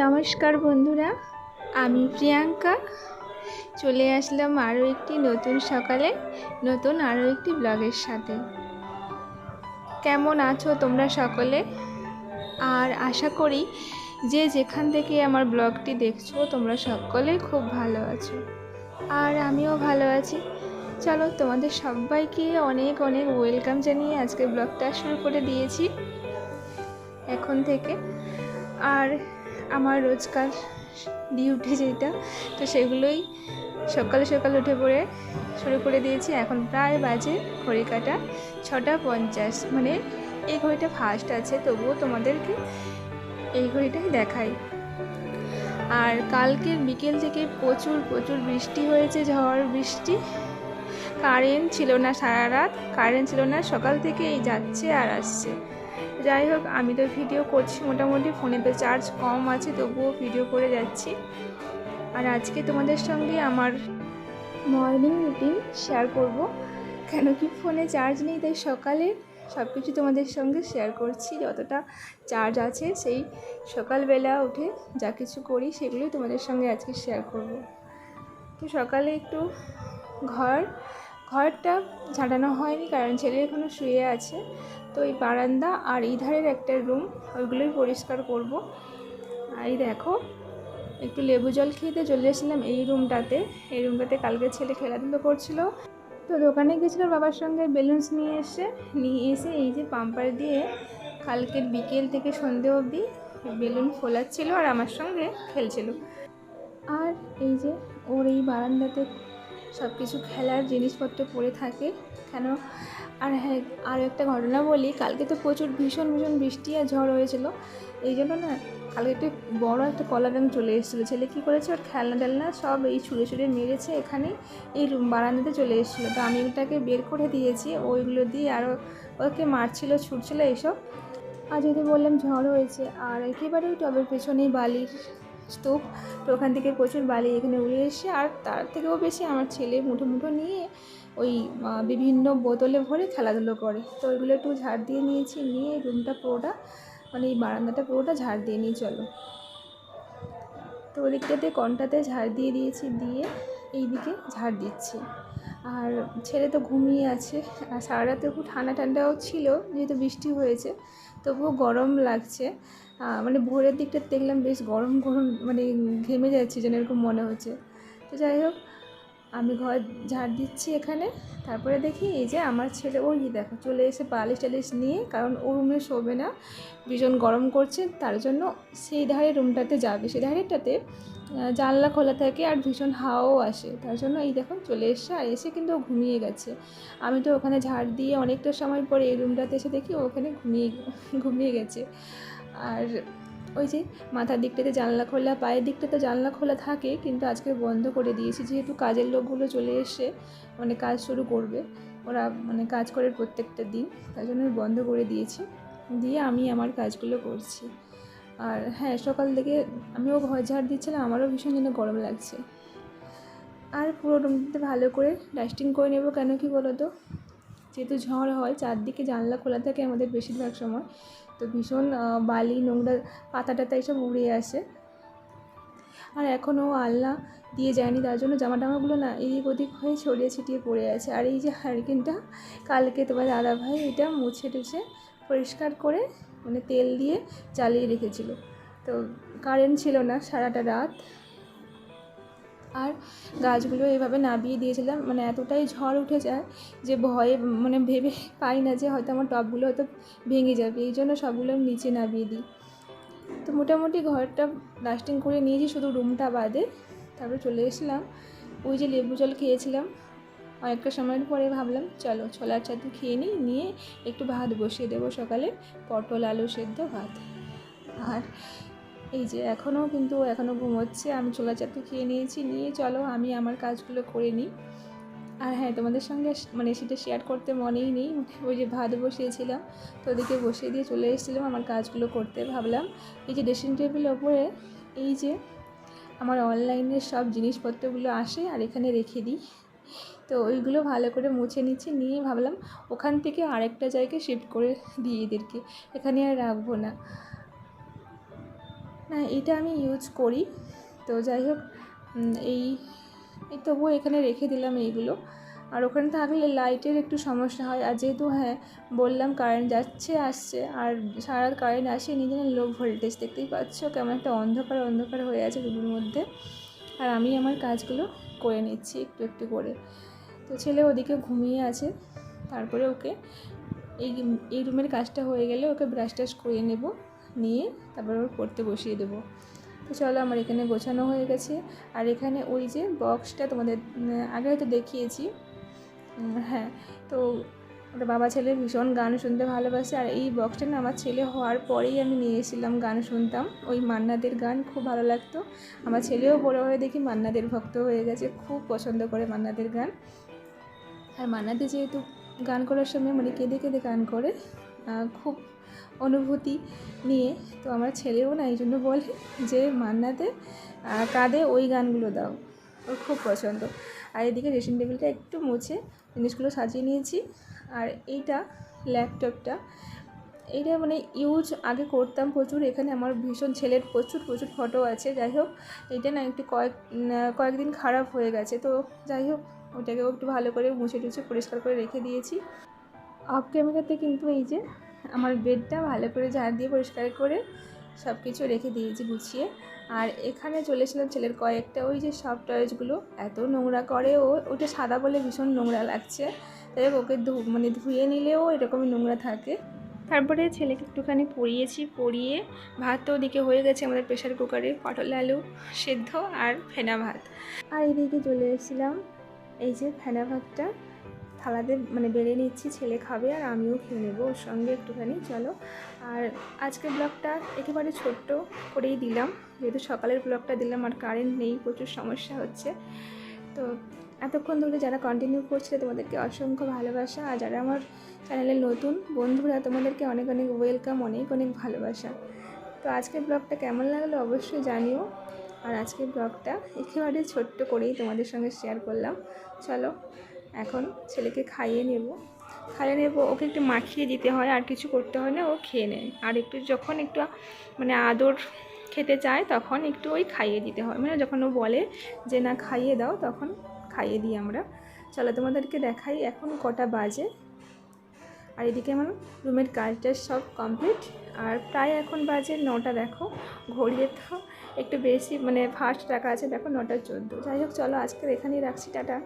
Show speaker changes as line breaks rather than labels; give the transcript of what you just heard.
নমস্কার বন্ধুরা, আমি প্রিয়াঙ্কা। চলে আসলাম আরও একটি নতুন সকালে, নতুন আরও একটি ব্লগের সাথে। কেমন আছো তোমরা সকলে? আর আশা করি যে যেখান থেকে আমার ব্লগটি দেখছ, তোমরা সকলেই খুব ভালো আছো। আর আমিও ভালো আছি। চলো তোমাদের সবাইকে অনেক অনেক ওয়েলকাম জানিয়ে আজকে ব্লগটা শুরু করে দিয়েছি। এখন থেকে। আর আমার রোজকার ডিউটি যেটা, তো সেগুলোই সকালে সকালে উঠে পড়ে শুরু করে দিয়েছি। এখন প্রায় বাজে ঘড়ি কাটা ছটা পঞ্চাশ। মানে এই ঘড়িটা ফার্স্ট আছে, তবুও তোমাদেরকে এই ঘড়িটাই দেখাই। আর কালকের বিকেল থেকে প্রচুর প্রচুর বৃষ্টি হয়েছে, ঝড়, বৃষ্টি। কারেন্ট ছিল না সারা রাত কারেন্ট ছিল না, সকাল থেকে এই যাচ্ছে আর আসছে। যাই হোক, আমি তো ভিডিও করছি, মোটামুটি ফোনে তো চার্জ কম আছে, তবুও ভিডিও করে যাচ্ছি। আর আজকে তোমাদের সঙ্গে আমার মর্নিং রুটিন শেয়ার করব। কেন কি ফোনে চার্জ নেই, তাই সকালে সব কিছু তোমাদের সঙ্গে শেয়ার করছি। যতটা চার্জ আছে, সেই সকালবেলা উঠে যা কিছু করি, সেগুলোই তোমাদের সঙ্গে আজকে শেয়ার করব। তো সকালে একটু ঘর ঘরটা ঝাঁটানো হয়নি কারণ ছেলে এখনও শুয়ে আছে। তো এই বারান্দা আর এই ধারের একটা রুম ওইগুলোই পরিষ্কার করব। আর দেখো, একটু লেবু জল খেতে চলে এসেছিলাম এই রুমটাতে এই রুমটাতে কালকে ছেলে খেলাধুলো করছিল। তো দোকানে গেছিল বাবার সঙ্গে বেলুনস নিয়ে এসে নিয়ে এসে এই যে পাম্পার দিয়ে কালকের বিকেল থেকে সন্ধে অবধি বেলুন ফোলাচ্ছিল আর আমার সঙ্গে খেলছিল। আর এই যে ওর এই বারান্দাতে সব কিছু খেলার জিনিসপত্র পড়ে থাকে। কেন? আর হ্যাঁ আরও একটা ঘটনা বলি, কালকে তো প্রচুর ভীষণ ভীষণ বৃষ্টি আর ঝড় হয়েছিল। এই জন্য না, কালকে একটু বড়ো একটা কলা ব্যাং চলে এসেছিল। ছেলে কী করেছে? ওর খেলনা টেলনা সব এই ছুঁড়ে ছুঁড়ে মেরেছে এখানে, এই রুম বারান্দাতে চলে এসেছিল। তো আমি ওটাকে বের করে দিয়েছি, ওইগুলো দিয়ে আরও ওকে মারছিল ছুটছিল এইসব। আর যদি বললাম ঝড় হয়েছে, আর একেবারে ওই টবের পেছনেই বালির স্তূপ। তো ওখান থেকে প্রচুর বালি এখানে উড়ে এসে, আর তার থেকেও বেশি আমার ছেলে মুঠো মুঠো নিয়ে ওই বিভিন্ন বোতলে ভরে খেলাধুলো করে। তো ওইগুলো একটু ঝাড় দিয়ে নিয়েছি, নিয়ে রুমটা পুরোটা মানে এই বারান্দাটা পুরোটা ঝাড় দিয়ে নিয়ে চলো। তো ওদিকটাতে কনটাতে ঝাড় দিয়ে দিয়েছি, দিয়ে এই দিকে ঝাড় দিচ্ছি। আর ছেলে তো ঘুমিয়ে আছে। আর সারা রাতে খুব ঠান্ডা ঠান্ডাও ছিল, যেহেতু বৃষ্টি হয়েছে, তবুও গরম লাগছে। মানে ভোরের দিকটা দেখলাম বেশ গরম গরম মানে ঘেমে যাচ্ছে যেন এরকম মনে হচ্ছে। তো যাই হোক আমি ঘর ঝাড় দিচ্ছি এখানে। তারপরে দেখি এই যে আমার ছেলে, ওই দেখো, চলে এসে বালিশ টালিশ নিয়ে, কারণ ও রুমে শোবে না, ভীষণ গরম করছে, তার জন্য সেই ধারে রুমটাতে যাবে। সেই ধারেটাতে জানলা খোলা থাকে আর ভীষণ হাওয়াও আসে। তার জন্য এই দেখো, চলে এসছে আর এসে কিন্তু ঘুমিয়ে গেছে। আমি তো ওখানে ঝাড় দিয়ে অনেকটা সময় পরে এই রুমটাতে এসে দেখি ওখানে ঘুমিয়ে ঘুমিয়ে গেছে। আর ওই যে মাথার দিকটাতে জানলা খোলা, পায়ের দিকটাতে জানলা খোলা থাকে, কিন্তু আজকে বন্ধ করে দিয়েছি। যেহেতু কাজের লোকগুলো চলে এসে মানে কাজ শুরু করবে, ওরা মানে কাজ করে প্রত্যেকটা দিন, তাই জন্য বন্ধ করে দিয়েছি। দিয়ে আমি আমার কাজগুলো করছি। আর হ্যাঁ সকাল থেকে আমিও ঘর ঝাড় দিচ্ছিলাম, আমারও ভীষণ যেন গরম লাগছে। আর পুরো রুমটাতে ভালো করে ডাস্টিং করে নেব কেন কি বলো তো? যেহেতু ঝড় হয়, চারদিকে জানলা খোলা থাকে আমাদের বেশিরভাগ সময়। তো ভীষণ বালি, নোংরা পাতা টাতা এসব উড়ে আসে। আর এখনও আল্লাহ দিয়ে যায়নি, তার জন্য জামা টামাগুলো না এদিক ওদিক হয়ে ছড়িয়ে ছিটিয়ে পড়ে আছে। আর এই যে হারিকেনটা, কালকে তোমার দাদা ভাই এটা মুছে টুছে পরিষ্কার করে মানে তেল দিয়ে চালিয়ে রেখেছিল। তো কারেন্ট ছিল না সারাটা রাত। আর গাছগুলো এভাবে নাবিয়ে দিয়েছিলাম। মানে এতটাই ঝড় উঠে যায় যে ভয়ে মানে ভেবে পাই না যে হয়তো আমার টবগুলো হয়তো ভেঙে যাবে। এই জন্য সবগুলো নিচে নামিয়ে দিই। তো মোটামুটি ঘরটা ডাস্টিং করে নিয়েছি, শুধু রুমটা বাদে। তারপরে চলে এসেছিলাম। ওই যে লেবু জল খেয়েছিলাম। অনেকটা সময়ের পরে ভাবলাম, চলো ছোলার চাটু খেয়ে নিই, নিয়ে একটু ভাত বসিয়ে দেবো সকালে। পটল, আলু সেদ্ধ, ভাত। আর এই যে এখনও কিন্তু এখনও ঘুমোচ্ছে, আমি ছোলা চাটু খেয়ে নিয়েছি, নিয়ে চলো আমি আমার কাজগুলো করে নিই। আর হ্যাঁ তোমাদের সঙ্গে মানে সেটা শেয়ার করতে মনেই নেই, ওই যে ভাত বসিয়েছিলাম, তো ওদিকে বসিয়ে দিয়ে চলে এসেছিলাম আমার কাজগুলো করতে ভাবলাম। এই যে ড্রেসিং টেবিলের ওপরে এই যে আমার অনলাইনের সব জিনিসপত্রগুলো আসে আর এখানে রেখে দিই। তো ওইগুলো ভালো করে মুছে নিচ্ছি, নিয়ে ভাবলাম ওখান থেকে আরেকটা জায়গায় শিফট করে দিই এদেরকে। এখানে আর রাখব না। এটা আমি ইউজ করি। তো যাই হোক এই তবুও এখানে রেখে দিলাম এইগুলো। আর ওখানে থাকলে লাইটের একটু সমস্যা হয়। আর যেহেতু হ্যাঁ বললাম কারেন্ট যাচ্ছে, আসছে, আর সারা কারেন্ট আসে, নিজে লো ভোল্টেজ দেখতেই পাচ্ছ কেমন একটা অন্ধকার অন্ধকার হয়ে আছে রুমের মধ্যে। আর আমি আমার কাজগুলো করে নিচ্ছি একটু একটু করে। তো ছেলে ওদিকে ঘুমিয়ে আছে, তারপরে ওকে এই এই রুমের কাজটা হয়ে গেলে ওকে ব্রাশ টাশ করে নেব। নিয়ে তারপর ওর পড়তে বসিয়ে দেবো। তো চলো আমার এখানে গোছানো হয়ে গেছে। আর এখানে ওই যে বক্সটা তোমাদের আগে হয়তো দেখিয়েছি। হ্যাঁ তো ওটা বাবা ছেলে ভীষণ গান শুনতে ভালোবাসে। আর এই বক্সটা না আমার ছেলে হওয়ার পরেই আমি নিয়ে এসেছিলাম গান শুনতাম। ওই মান্নাদের গান খুব ভালো লাগতো। আমার ছেলেও বড় হয়ে দেখি মান্নাদের ভক্ত হয়ে গেছে। খুব পছন্দ করে মান্নাদের গান। আর মান্নাদের যেহেতু গান করার সময় মানে কেঁদে কেঁদে গান করে খুব অনুভূতি নিয়ে। তো আমার ছেলেও না এই জন্য বলে যে, মান্নাতে কাঁদে ওই গানগুলো দাও। ওর খুব পছন্দ। আর এদিকে ড্রেসিং টেবিলটা একটু মুছে জিনিসগুলো সাজিয়ে নিয়েছি। আর এইটা ল্যাপটপটা। এইটা মানে ইউজ আগে করতাম প্রচুর। এখানে আমার ভীষণ ছেলের প্রচুর প্রচুর ফটো আছে। যাই হোক এটা না একটু কয়েক কয়েকদিন খারাপ হয়ে গেছে। তো যাই হোক, ওটাকেও একটু ভালো করে মুছে টুছে পরিষ্কার করে রেখে দিয়েছি। অফ ক্যামেরাতে কিন্তু এই যে আমার বেডটা ভালো করে ঝাড় দিয়ে পরিষ্কার করে সব কিছু রেখে দিয়েছি গুছিয়ে। আর এখানে চলে এসেছিলাম ছেলের কয়েকটা ওই যে সব টয়েসগুলো এত নোংরা করে ও, ওটা সাদা বলে ভীষণ নোংরা লাগছে। তাই ওকে ধু মানে ধুয়ে নিলেও এরকমই নোংরা থাকে। তারপরে ছেলেকে একটুখানি পরিয়েছি, পরিয়ে ভাত তো ওদিকে হয়ে গেছে আমাদের প্রেশার কুকারে, পটল, আলু সেদ্ধ আর ফেনা ভাত। আর এদিকে চলে এসেছিলাম, এই যে ফেনা ভাতটা। থালাতে মানে বেড়ে নিচ্ছি, ছেলে খাবে আর আমিও খেয়ে নেব ওর সঙ্গে একটুখানি, চলো। আর আজকের ব্লগটা একেবারে ছোট্ট করেই দিলাম, যেহেতু সকালের ব্লগটা দিলাম আর কারেন্ট নেই, প্রচুর সমস্যা হচ্ছে। তো এতক্ষণ ধরে যারা কন্টিনিউ করছিলে তোমাদেরকে অসংখ্য ভালোবাসা, আর যারা আমার চ্যানেলে নতুন, বন্ধুরা তোমাদেরকে অনেক অনেক ওয়েলকাম অনেক অনেক ভালোবাসা। তো আজকের ব্লগটা কেমন লাগল অবশ্যই জানিও। আর আজকের ব্লগটা একেবারে ছোট্ট করেই তোমাদের সঙ্গে শেয়ার করলাম। চলো এখন ছেলেকে খাইয়ে নেব। খাইয়ে নেব, ওকে একটু মাখিয়ে দিতে হয়, আর কিছু করতে হয় না, ও খেয়ে নেয়। আর একটু যখন একটু মানে আদর খেতে চায়, তখন একটু ওই খাইয়ে দিতে হয়। মানে যখন ও বলে যে, না, খাইয়ে দাও, তখন খাইয়ে দিই আমরা। চলো তোমাদেরকে দেখাই এখন কটা বাজে। আর এদিকে আমার রুমের কাজটা সব কমপ্লিট। আর প্রায় এখন বাজে নটা, দেখো। ঘড়িয়ে তো একটু বেশি মানে ফার্স্ট টাকা আছে, দেখো, নটা চোদ্দ। যাই হোক, চলো আজকের এখানেই রাখছি, টাটা।